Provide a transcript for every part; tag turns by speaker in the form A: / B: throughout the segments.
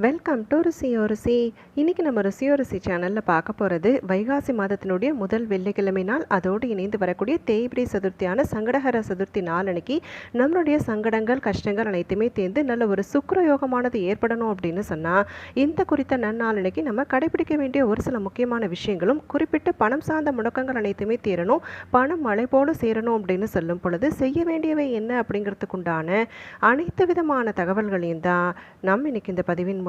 A: Welcome to ருசியோ ருசி இன்றைக்கி நம்ம ருசியோ ருசி சேனலில் பார்க்க போகிறது வைகாசி மாதத்தினுடைய முதல் வெள்ளிக்கிழமை நாள். அதோடு இணைந்து வரக்கூடிய தேய்பிரி சதுர்த்தியான சங்கடஹர சதுர்த்தி நாள் அன்னைக்கு நம்மளுடைய சங்கடங்கள் கஷ்டங்கள் அனைத்துமே தேர்ந்து நல்ல ஒரு சுக்கரயோகமானது ஏற்படணும் அப்படின்னு சொன்னால் இந்த குறித்த நன்னாள் அன்னைக்கு நம்ம கடைபிடிக்க வேண்டிய ஒரு சில முக்கியமான விஷயங்களும் குறிப்பிட்டு பணம் சார்ந்த முடக்கங்கள் அனைத்துமே தீரணும் பணம் மழை போல சேரணும் அப்படின்னு சொல்லும் பொழுது செய்ய வேண்டியவை என்ன அப்படிங்கிறதுக்குண்டான அனைத்து விதமான தகவல்களையும் தான் நம்ம இன்னைக்கு இந்த பதிவின்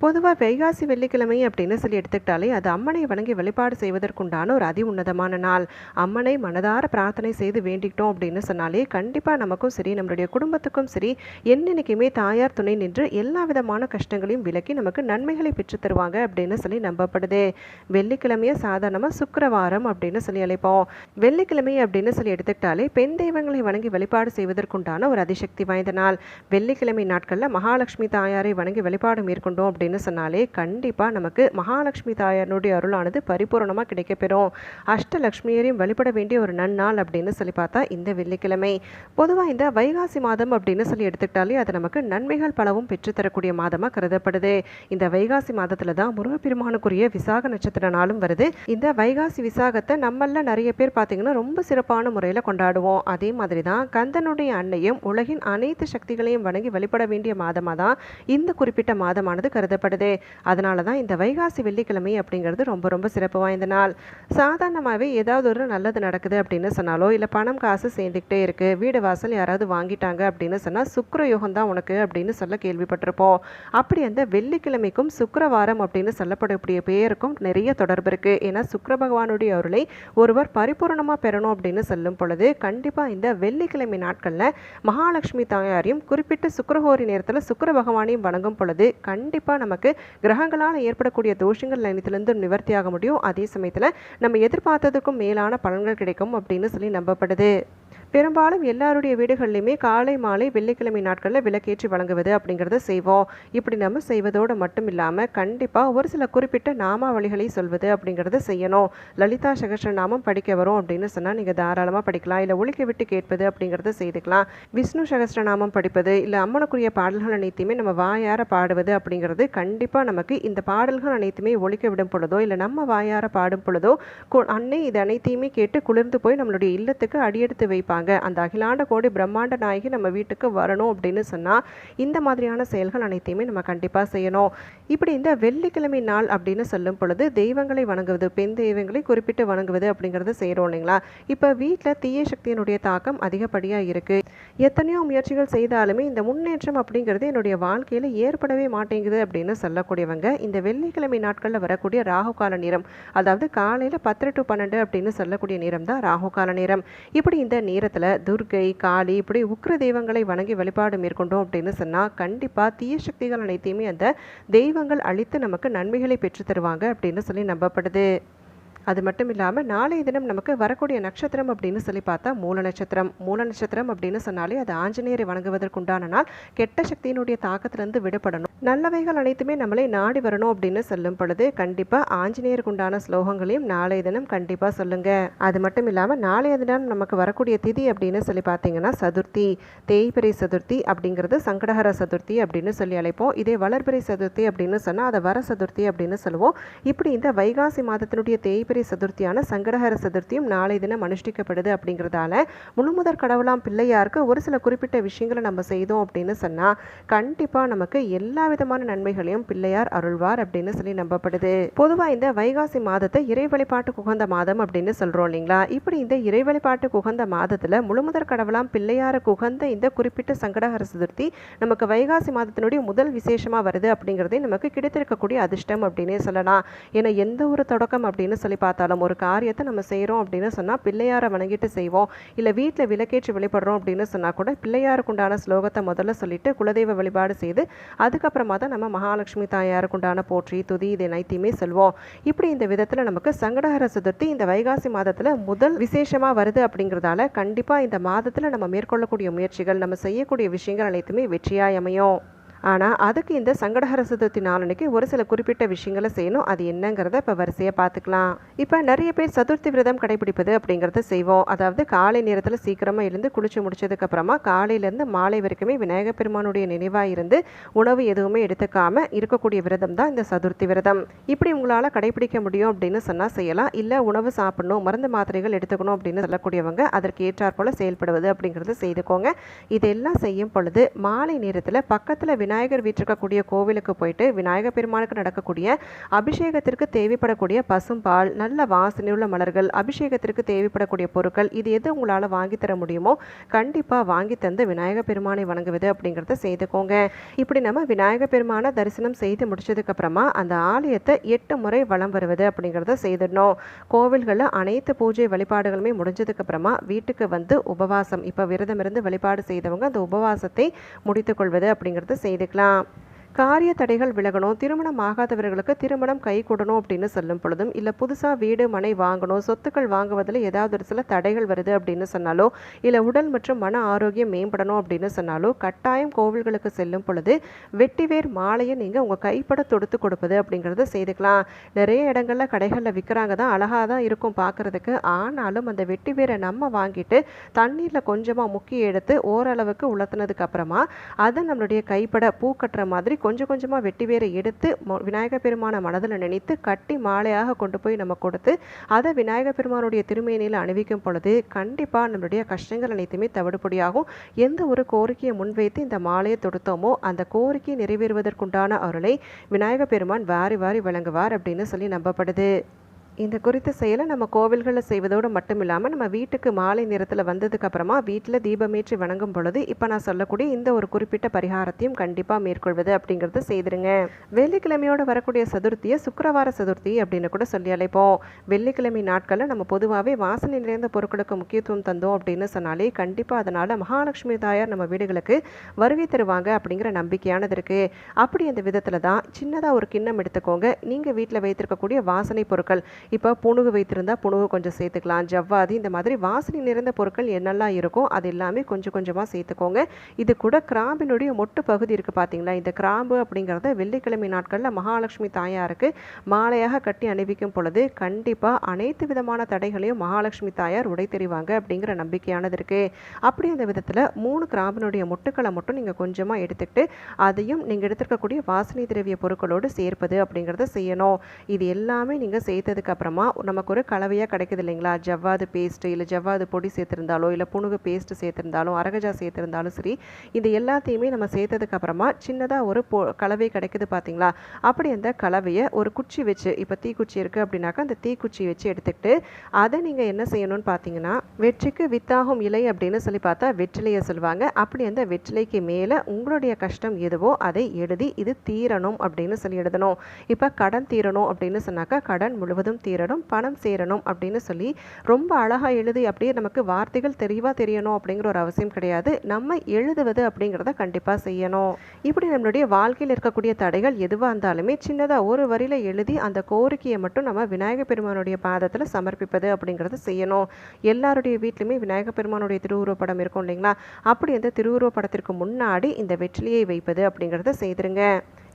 A: பொதுவாக வைகாசி வெள்ளிக்கிழமை அப்படின்னு சொல்லி எடுத்துக்கிட்டாலே அது அம்மனை வணங்கி வழிபாடு செய்வதற்குண்டான ஒரு அதி உன்னதமான நாள். அம்மனை மனதார பிரார்த்தனை செய்து வேண்டிக்கிட்டோம் அப்படின்னு சொன்னாலே கண்டிப்பாக நமக்கும் சரி நம்மளுடைய குடும்பத்துக்கும் சரி என்னென்னைக்குமே தாயார் துணை நின்று எல்லா விதமான கஷ்டங்களையும் விலக்கி நமக்கு நன்மைகளை பெற்று தருவாங்க அப்படின்னு சொல்லி நம்பப்படுது. வெள்ளிக்கிழமையை சாதாரணமாக சுக்கரவாரம் அப்படின்னு சொல்லி அழைப்போம். வெள்ளிக்கிழமை அப்படின்னு சொல்லி எடுத்துக்கிட்டாலே பெண் தெய்வங்களை வணங்கி வழிபாடு செய்வதற்குண்டான ஒரு அதிசக்தி வாய்ந்த நாள். வெள்ளிக்கிழமை நாட்களில் மகாலட்சுமி தாயாரை வணங்கி வழிபாடு மேற்கொண்டோம் அப்படின்னு அப்படின்னு சொன்னாலே கண்டிப்பாக நமக்கு மகாலட்சுமி தாயாருடைய அருளானது பரிபூர்ணமாக கிடைக்கப்பெறும். அஷ்டலக்ஷ்மியரையும் வழிபட வேண்டிய ஒரு நன்னாள் அப்படின்னு சொல்லி பார்த்தா இந்த வெள்ளிக்கிழமை. பொதுவாக இந்த வைகாசி மாதம் அப்படின்னு சொல்லி எடுத்துக்கிட்டாலே அது நமக்கு நன்மைகள் பலவும் பெற்றுத்தரக்கூடிய மாதமாக கருதப்படுது. இந்த வைகாசி மாதத்தில் தான் முருகப்பெருமானுக்குரிய விசாக நட்சத்திர நாளும் வருது. இந்த வைகாசி விசாகத்தை நம்மள நிறைய பேர் பார்த்தீங்கன்னா ரொம்ப சிறப்பான முறையில் கொண்டாடுவோம். அதே மாதிரி தான் கந்தனுடைய அன்னையும் உலகின் அனைத்து சக்திகளையும் வணங்கி வழிபட வேண்டிய மாதமாக தான் இந்த குறிப்பிட்ட மாதமானது கருத கருதப்படுது அதனால தான் இந்த வைகாசி வெள்ளிக்கிழமை அப்படிங்கிறது ரொம்ப ரொம்ப சிறப்பு வாய்ந்த நாள். சாதாரணமாகவே ஏதாவது ஒரு நல்லது நடக்குது அப்படின்னு சொன்னாலோ இல்லை பணம் காசு சேர்ந்துக்கிட்டே இருக்கு வீடு வாசல் யாராவது வாங்கிட்டாங்க அப்படின்னு சொன்னால் சுக்கர யோகம் தான் உனக்கு அப்படின்னு சொல்ல கேள்விப்பட்டிருப்போம். அப்படி அந்த வெள்ளிக்கிழமைக்கும் சுக்கரவாரம் அப்படின்னு சொல்லப்படக்கூடிய பேருக்கும் நிறைய தொடர்பு இருக்கு. ஏன்னா சுக்கர பகவானுடைய அருளை ஒருவர் பரிபூரணமாக பெறணும் அப்படின்னு சொல்லும் பொழுது கண்டிப்பாக இந்த வெள்ளிக்கிழமை நாட்களில் மகாலட்சுமி தாயாரையும் குறிப்பிட்ட சுக்கரஹோரி நேரத்தில் சுக்கர பகவானையும் வணங்கும் பொழுது கண்டிப்பாக நமக்கு கிரகங்களால் ஏற்படக்கூடிய தோஷங்கள் நினைத்திலிருந்து நிவர்த்தியாக முடியும். அதே சமயத்தில் நம்ம எதிர்பார்த்ததுக்கும் மேலான பலன்கள் கிடைக்கும் அப்படின்னு சொல்லி நம்பப்படுது. பெரும்பாலும் எல்லாருடைய வீடுகள்லையுமே காலை மாலை வெள்ளிக்கிழமை நாட்களில் விளக்கேற்றி வழங்குவது அப்படிங்கிறத செய்வோம். இப்படி நம்ம செய்வதோடு மட்டும் இல்லாமல் கண்டிப்பாக ஒரு சில குறிப்பிட்ட நாமாவளிகளை சொல்வது அப்படிங்கிறத செய்யணும். லலிதா சகஸ்ரநாமம் படிக்க வரும் அப்படின்னு சொன்னால் நீங்கள் தாராளமாக படிக்கலாம். இல்லை ஒழிக்க விட்டு கேட்பது அப்படிங்கிறத செய்துக்கலாம். விஷ்ணு சகஸ்ரநாமம் படிப்பது இல்லை அம்மனுக்குரிய பாடல்கள் அனைத்தையுமே நம்ம வாயார பாடுவது அப்படிங்கிறது கண்டிப்பாக நமக்கு இந்த பாடல்கள் அனைத்துமே ஒழிக்க விடும் பொழுதோ இல்லை நம்ம வாயார பாடும் பொழுதோ அன்னை இது அனைத்தையுமே கேட்டு குளிர்ந்து போய் நம்மளுடைய இல்லத்துக்கு அடியெடுத்து வைப்பாங்க. அந்த அகிலாண்ட கோடி பிரம்மாண்ட நாயகி நம்ம வீட்டுக்கு வரணும் அப்படின்னு சொன்னால் இந்த மாதிரியான செயல்கள் அனைத்தையுமே நம்ம கண்டிப்பாக செய்யணும். இப்படி இந்த வெள்ளிக்கிழமை நாள் அப்படின்னு சொல்லும் பொழுது தெய்வங்களை வணங்குவது பெண் தெய்வங்களை குறிப்பிட்டு வணங்குவது அப்படிங்கிறத செய்கிறோம் இல்லைங்களா? இப்போ வீட்டில் தீய சக்தியினுடைய தாக்கம் அதிகப்படியாக இருக்குது எத்தனையோ முயற்சிகள் செய்தாலுமே இந்த முன்னேற்றம் அப்படிங்கிறது என்னுடைய வாழ்க்கையில் ஏற்படவே மாட்டேங்குது அப்படின்னு சொல்லக்கூடியவங்க இந்த வெள்ளிக்கிழமை நாட்களில் வரக்கூடிய ராகு கால நேரம் அதாவது காலையில் பத்து டு பன்னெண்டு அப்படின்னு சொல்லக்கூடிய நேரம் தான் ராகு கால நேரம். இப்படி இந்த நேரத்தில் துர்க்கை காளி இப்படி உக்ர தெய்வங்களை வணங்கி வழிபாடு மேற்கொண்டோம் அப்படின்னு சொன்னால் கண்டிப்பாக தீய சக்திகள் அனைத்தையுமே அந்த தெய்வங்கள் அழித்து நமக்கு நன்மைகளை பெற்று தருவாங்க அப்படின்னு சொல்லி நம்பப்படுது. அது மட்டும் இல்லாமல் நாளைய தினம் நமக்கு வரக்கூடிய நட்சத்திரம் அப்படின்னு சொல்லி பார்த்தா மூல நட்சத்திரம். மூல நட்சத்திரம் அப்படின்னு சொன்னாலே அது ஆஞ்சநேயரை வணங்குவதற்குண்டான நாள். கெட்ட சக்தியினுடைய தாக்கத்திலிருந்து விடுபடணும். நல்லவைகள் அனைத்துமே நம்மளை நாடி வரணும் அப்படின்னு சொல்லும் பொழுது கண்டிப்பாக ஆஞ்சநேயருக்கு உண்டான ஸ்லோகங்களையும் நாளைய தினம் கண்டிப்பாக சொல்லுங்க. அது மட்டும் இல்லாமல் நாளைய தினம் நமக்கு வரக்கூடிய திதி அப்படின்னு சொல்லி பார்த்தீங்கன்னா சதுர்த்தி. தேய்பிரை சதுர்த்தி அப்படிங்கிறது சங்கடஹர சதுர்த்தி அப்படின்னு சொல்லி அழைப்போம். இதே வளர்பிறை சதுர்த்தி அப்படின்னு சொன்னால் அதை வர சதுர்த்தி அப்படின்னு சொல்லுவோம். இப்படி இந்த வைகாசி மாதத்தினுடைய தேய்பிரை சதுர்த்தியான சங்கடஹர சதுர்த்தியும் நாளை தினம் அனுஷ்டிக்கப்படுது அப்படிங்கிறதால முழுமுதற் கடவுளாம் பிள்ளையாருக்கு ஒரு சில குறிப்பிட்ட விஷயங்களை நம்ம செய்தோம் அப்படின்னு சொன்னால் கண்டிப்பாக நமக்கு எல்லா விதமான நன்மைகளையும் பிள்ளையார் அருள்வார் அப்படின்னு சொல்லி நம்பப்படுது. பொதுவாக இந்த வைகாசி மாதத்தை இறை வழிபாட்டுக்கு உகந்த மாதம் அப்படின்னு சொல்கிறோம் இல்லைங்களா? இப்படி இந்த இறை வழிபாட்டுக்கு உகந்த மாதத்தில் முழுமுதற் கடவுளாம் பிள்ளையாருக்கு உகந்த இந்த குறிப்பிட்ட சங்கடஹர சதுர்த்தி நமக்கு வைகாசி மாதத்தினுடைய முதல் விசேஷமாக வருது அப்படிங்கிறதே நமக்கு கிடைத்திருக்கக்கூடிய அதிர்ஷ்டம் அப்படின்னே சொல்லலாம். ஏன்னா எந்த ஒரு தொடக்கம் அப்படின்னு சொல்லி பார்த்தாலும் ஒரு காரியத்தை நம்ம செய்கிறோம் அப்படின்னு சொன்னால் பிள்ளையாரை வணங்கிட்டு செய்வோம். இல்லை வீட்டில் விளக்கேற்றி வழிபடுறோம் அப்படின்னு சொன்னால் கூட பிள்ளையாருக்கு உண்டான ஸ்லோகத்தை முதல்ல சொல்லிட்டு குலதெய்வ வழிபாடு செய்து அதுக்கப்புறமா தான் நம்ம மகாலட்சுமி தாயாருக்குண்டான போற்றி துதி இது நைத்தியுமே சொல்வோம். இப்படி இந்த விதத்தில் நமக்கு சங்கடஹர சதுர்த்தி இந்த வைகாசி மாதத்தில் முதல் விசேஷமாக வருது அப்படிங்கிறதால கண்டிப்பாக இந்த மாதத்தில் நம்ம மேற்கொள்ளக்கூடிய முயற்சிகள் நம்ம செய்யக்கூடிய விஷயங்கள் அனைத்துமே வெற்றியாய் அமையும். ஆனால் அதுக்கு இந்த சங்கடஹர சதுர்த்தி நாலனைக்கு ஒரு சில குறிப்பிட்ட விஷயங்களை செய்யணும். அது என்னங்கிறத இப்போ வரிசையாக பார்த்துக்கலாம். இப்போ நிறைய பேர் சதுர்த்தி விரதம் கடைபிடிப்பது அப்படிங்கிறத செய்வோம். அதாவது காலை நேரத்தில் சீக்கிரமாக எழுந்து குளிச்சு முடிச்சதுக்கப்புறமா காலையிலேருந்து மாலை வரைக்குமே விநாயக பெருமானுடைய நினைவாக இருந்து உணவு எதுவுமே எடுத்துக்காமல் இருக்கக்கூடிய விரதம் தான் இந்த சதுர்த்தி விரதம். இப்படி உங்களால் கடைபிடிக்க முடியும் அப்படின்னு சொன்னால் செய்யலாம். இல்லை உணவு சாப்பிடணும் மருந்து மாத்திரைகள் எடுத்துக்கணும் அப்படின்னு சொல்லக்கூடியவங்க அதற்கு ஏற்றாற்போல் செயல்படுவது அப்படிங்கிறத செய்துக்கோங்க. இதெல்லாம் செய்யும் பொழுது மாலை நேரத்தில் பக்கத்தில் விநாயகர் விநாயகர் வீற்றிருக்கக்கூடிய கோவிலுக்கு போயிட்டு விநாயகர் பெருமானுக்கு நடக்கக்கூடிய அபிஷேகத்திற்கு தேவைப்படக்கூடிய பசும்பால் நல்ல வாசனையுள்ள மலர்கள் அபிஷேகத்திற்கு தேவைப்படக்கூடிய பொருட்கள் இது எது உங்களால் வாங்கி தர முடியுமோ கண்டிப்பாக வாங்கி தந்து விநாயகர் பெருமானை வணங்குவது அப்படிங்கிறத செய்துக்கோங்க. இப்படி நம்ம விநாயகர் பெருமானை தரிசனம் செய்து முடிச்சதுக்கப்புறமா அந்த ஆலயத்தை எட்டு முறை வலம் வருவது அப்படிங்கிறத செய்திடணும். கோவில்களில் அனைத்து பூஜை வழிபாடுகளுமே முடிஞ்சதுக்கப்புறமா வீட்டுக்கு வந்து உபவாசம் இப்போ விரதம் இருந்து வழிபாடு செய்தவங்க அந்த உபவாசத்தை முடித்துக்கொள்வது அப்படிங்கிறத செய்துக்கலாம் காரிய தடைகள் விலகணும் திருமணம் ஆகாதவர்களுக்கு திருமணம் கை கூடணும் அப்படின்னு சொல்லும் பொழுதும் இல்லை புதுசாக வீடு மனை வாங்கணும் சொத்துக்கள் வாங்குவதில் ஏதாவது ஒரு சில தடைகள் வருது அப்படின்னு சொன்னாலோ இல்லை உடல் மற்றும் மன ஆரோக்கியம் மேம்படணும் அப்படின்னு சொன்னாலோ கட்டாயம் கோவில்களுக்கு செல்லும் பொழுது வெட்டிவேர் மாலையை நீங்கள் உங்கள் கைப்பட தொடுத்து கொடுப்பது அப்படிங்கிறத செய்துக்கலாம். நிறைய இடங்களில் கடைகளில் விற்கிறாங்க தான் அழகாக தான் இருக்கும் பார்க்குறதுக்கு ஆனாலும் அந்த வெட்டிவேரை நம்ம வாங்கிட்டு தண்ணீரில் கொஞ்சமாக முக்கி எடுத்து ஓரளவுக்கு உலர்த்தினதுக்கு அப்புறமா அதை நம்மளுடைய கைப்பட பூ கட்டுற மாதிரி கொஞ்சம் கொஞ்சமாக வெட்டி வேரை எடுத்து மொ- விநாயகர் பெருமானை மனதில் நினைத்து கட்டி மாலையாக கொண்டு போய் நம்ம கொடுத்து அதை விநாயகர் பெருமானுடைய திருமேனியில் அணிவிக்கும் பொழுது கண்டிப்பாக நம்மளுடைய கஷ்டங்கள் அனைத்துமே தவிடுபடியாகும். எந்த ஒரு கோரிக்கையை முன்வைத்து இந்த மாலையை தொடுத்தோமோ அந்த கோரிக்கை நிறைவேறுவதற்குண்டான அருளை விநாயகர் பெருமான் வாரி வாரி வழங்குவார் அப்படின்னு சொல்லி நம்பப்படுது. இந்த குறித்த செயலை நம்ம கோவில்களில் செய்வதோடு மட்டும் இல்லாமல் நம்ம வீட்டுக்கு மாலை நேரத்தில் வந்ததுக்கப்புறமா வீட்டில் தீபமேற்றி வணங்கும் பொழுது இப்போ நான் சொல்லக்கூடிய இந்த ஒரு குறிப்பிட்ட பரிகாரத்தையும் கண்டிப்பாக மேற்கொள்வது அப்படிங்கிறத செய்திருங்க. வெள்ளிக்கிழமையோடு வரக்கூடிய சதுர்த்தியை சுக்கரவார சதுர்த்தி அப்படின்னு கூட சொல்லி அழைப்போம். வெள்ளிக்கிழமை நாட்களில் நம்ம பொதுவாகவே வாசனை நிறைந்த பொருட்களுக்கு முக்கியத்துவம் தந்தோம் அப்படின்னு சொன்னாலே கண்டிப்பாக அதனால் மகாலட்சுமி தாயார் நம்ம வீடுகளுக்கு வருகை தருவாங்க அப்படிங்கிற நம்பிக்கையானது இருக்குது அப்படி அந்த விதத்தில் தான் சின்னதாக ஒரு கிண்ணம் எடுத்துக்கோங்க. நீங்கள் வீட்டில் வைத்திருக்கக்கூடிய வாசனை பொருட்கள் இப்போ புணுகு வைத்திருந்தா புணுகு கொஞ்சம் சேர்த்துக்கலாம். ஜவ்வாதி இந்த மாதிரி வாசனை நிறைந்த பொருட்கள் என்னெல்லாம் இருக்கோ அது எல்லாமே கொஞ்சம் கொஞ்சமாக சேர்த்துக்கோங்க. இது கூட கிராம்பினுடைய மொட்டு பகுதி இருக்குது பார்த்தீங்களா இந்த கிராம்பு அப்படிங்கிறத வெள்ளிக்கிழமை நாட்களில் மகாலட்சுமி தாயாருக்கு மாலையாக கட்டி அணிவிக்கும் பொழுது கண்டிப்பாக அனைத்து விதமான தடைகளையும் மகாலட்சுமி தாயார் உடை தெரிவாங்க அப்படிங்கிற நம்பிக்கையானது இருக்குது அப்படி அந்த விதத்தில் மூணு கிராம்பினுடைய மொட்டுக்களை மட்டும் நீங்கள் கொஞ்சமாக எடுத்துக்கிட்டு அதையும் நீங்கள் எடுத்துருக்கக்கூடிய வாசனை திரவிய பொருட்களோடு சேர்ப்பது அப்படிங்கிறத செய்யணும். இது எல்லாமே நீங்கள் சேர்த்ததுக்கு அப்புறமா நமக்கு ஒரு கலவையாக கிடைக்குது இல்லைங்களா? ஜவ்வாது பேஸ்ட்டு இல்லை ஜவ்வாது பொடி சேர்த்துருந்தாலோ இல்லை புணுகு பேஸ்ட்டு சேர்த்துருந்தாலும் அரகஜா சேர்த்துருந்தாலும் சரி இது எல்லாத்தையுமே நம்ம சேர்த்ததுக்கப்புறமா சின்னதாக ஒரு பொ கலவை கிடைக்குது பார்த்தீங்களா அப்படி அந்த கலவையை ஒரு குச்சி வச்சு இப்போ தீக்குச்சி இருக்குது அப்படின்னாக்கா அந்த தீக்குச்சி வச்சு எடுத்துக்கிட்டு அதை நீங்கள் என்ன செய்யணும்னு பார்த்தீங்கன்னா வெற்றிக்கு வித்தாகும் இலை அப்படின்னு சொல்லி பார்த்தா வெற்றிலையை சொல்லுவாங்க. அப்படி அந்த வெற்றிலைக்கு மேலே உங்களுடைய கஷ்டம் எதுவோ அதை எழுதி இது தீரணும் அப்படின்னு சொல்லி எழுதணும். இப்போ கடன் தீரணும் அப்படின்னு சொன்னாக்கா கடன் முழுவதும் தீரணும் பணம் சேரணும் அப்படின்னு சொல்லி ரொம்ப அழகாக எழுதி அப்படியே நமக்கு வார்த்தைகள் தெளிவாக தெரியணும் அப்படிங்கிற ஒரு அவசியம் கிடையாது. நம்ம எழுதுவது அப்படிங்கிறத கண்டிப்பாக செய்யணும். இப்படி நம்மளுடைய வாழ்க்கையில் இருக்கக்கூடிய தடைகள் எதுவாக இருந்தாலுமே சின்னதாக ஒரு வரியில் எழுதி அந்த கோரிக்கையை மட்டும் நம்ம விநாயகர் பெருமானுடைய பாதத்தில் சமர்ப்பிப்பது அப்படிங்கிறத செய்யணும். எல்லாருடைய வீட்லையுமே விநாயகர் பெருமானுடைய திருவுருவப்படம் இருக்கும் இல்லைங்களா? அப்படி அந்த திருவுருவப்படத்திற்கு முன்னாடி இந்த வெற்றிலையை வைப்பது அப்படிங்கிறத செய்திருங்க.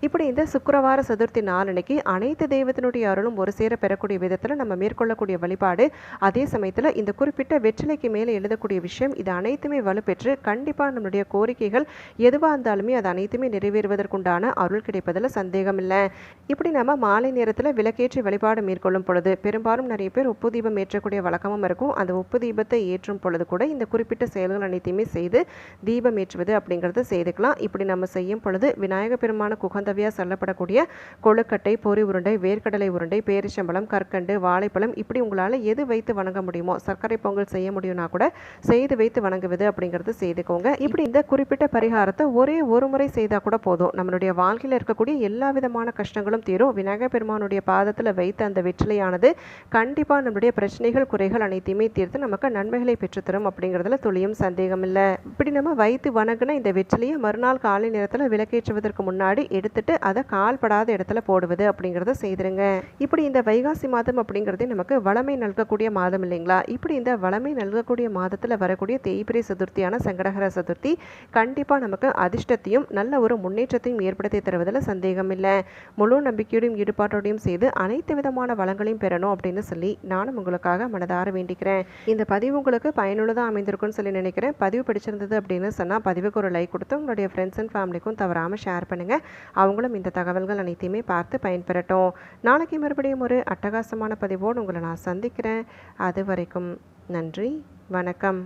A: இப்படி இந்த சுக்கரவார சதுர்த்தி நாளன்னைக்கு அனைத்து தெய்வத்தினுடைய அருளும் ஒரு சேர பெறக்கூடிய விதத்தில் நம்ம மேற்கொள்ளக்கூடிய வழிபாடு. அதே சமயத்தில் இந்த குறிப்பிட்ட வெற்றிலைக்கு மேலே எழுதக்கூடிய விஷயம் இது அனைத்துமே வலுப்பெற்று கண்டிப்பாக நம்மளுடைய கோரிக்கைகள் எதுவாக இருந்தாலுமே அது அனைத்துமே நிறைவேறுவதற்குண்டான அருள் கிடைப்பதில் சந்தேகம் இல்லை இப்படி நம்ம மாலை நேரத்தில் விளக்கேற்றி வழிபாடு மேற்கொள்ளும் பொழுது பெரும்பாலும் நிறைய பேர் உப்பு தீபம் ஏற்றக்கூடிய வழக்கமும் இருக்கும். அந்த உப்பு தீபத்தை ஏற்றும் பொழுது கூட இந்த குறிப்பிட்ட செயல்கள் அனைத்தையுமே செய்து தீபம் ஏற்றுவது அப்படிங்கிறத செய்துக்கலாம். இப்படி நம்ம செய்யும் பொழுது விநாயக பெருமான உதவியாக சொல்லப்படக்கூடிய கொழுக்கட்டை பொறி உருண்டை வேர்க்கடலை உருண்டை பேரிச்சம்பழம் கற்கண்டு வாழைப்பழம் இப்படி உங்களால் எது வைத்து வணங்க முடியுமோ சர்க்கரை பொங்கல் செய்ய முடியும்னா கூட செய்து வைத்து வணங்குவது அப்படிங்கிறது செய்துக்கோங்க. இப்படி இந்த குறிப்பிட்ட பரிகாரத்தை ஒரே ஒரு முறை செய்தால் கூட போதும். நம்மளுடைய வாழ்க்கையில் இருக்கக்கூடிய எல்லா விதமான கஷ்டங்களும் தீரும். விநாயகர் பெருமானுடைய பாதத்தில் வைத்த அந்த வெற்றிலையானது கண்டிப்பாக நம்மளுடைய பிரச்சனைகள் குறைகள் அனைத்தையுமே தீர்த்து நமக்கு நன்மைகளை பெற்றுத்தரும் அப்படிங்கிறதுல துளியும் சந்தேகம் இல்லை இப்படி நம்ம வைத்து வணங்கின இந்த வெற்றிலையை மறுநாள் காலை நேரத்தில் விளக்கேற்றுவதற்கு முன்னாடி எடுத்து எடுத்துட்டு அதை கால்படாத இடத்துல போடுவது அப்படிங்கிறத செய்திருங்க. இப்படி இந்த வைகாசி மாதம் அப்படிங்கிறதே நமக்கு வளமை நல்கக்கூடிய மாதம் இல்லைங்களா? இப்படி இந்த வளமை நல்கக்கூடிய மாதத்தில் வரக்கூடிய தேய்பிரை சதுர்த்தியான சங்கடகர சதுர்த்தி கண்டிப்பாக நமக்கு அதிர்ஷ்டத்தையும் நல்ல ஒரு முன்னேற்றத்தையும் ஏற்படுத்தி தருவதில் சந்தேகம் இல்லை. முழு நம்பிக்கையோடையும் ஈடுபாட்டோடையும் செய்து அனைத்து விதமான வளங்களையும் பெறணும் அப்படின்னு சொல்லி நானும் உங்களுக்காக மனதார வேண்டிக்கிறேன். இந்த பதிவு உங்களுக்கு பயனுள்ளதாக அமைந்திருக்கும்னு சொல்லி நினைக்கிறேன். பதிவு பிடிச்சிருந்தது அப்படின்னு சொன்னால் பதிவுக்கு ஒரு லைக் கொடுத்து உங்களுடைய ஃப்ரெண்ட்ஸ் அண்ட் ஃபேமிலிக்கும் தவறாமல் ஷேர் பண்ணுங்கள் அவங்களும் இந்த தகவல்கள் அனைத்தையுமே பார்த்து பயன்பெறட்டும். நாளைக்கு மறுபடியும் ஒரு அட்டகாசமான பதிவோடு உங்களை நான் சந்திக்கிறேன். அது வரைக்கும் நன்றி வணக்கம்.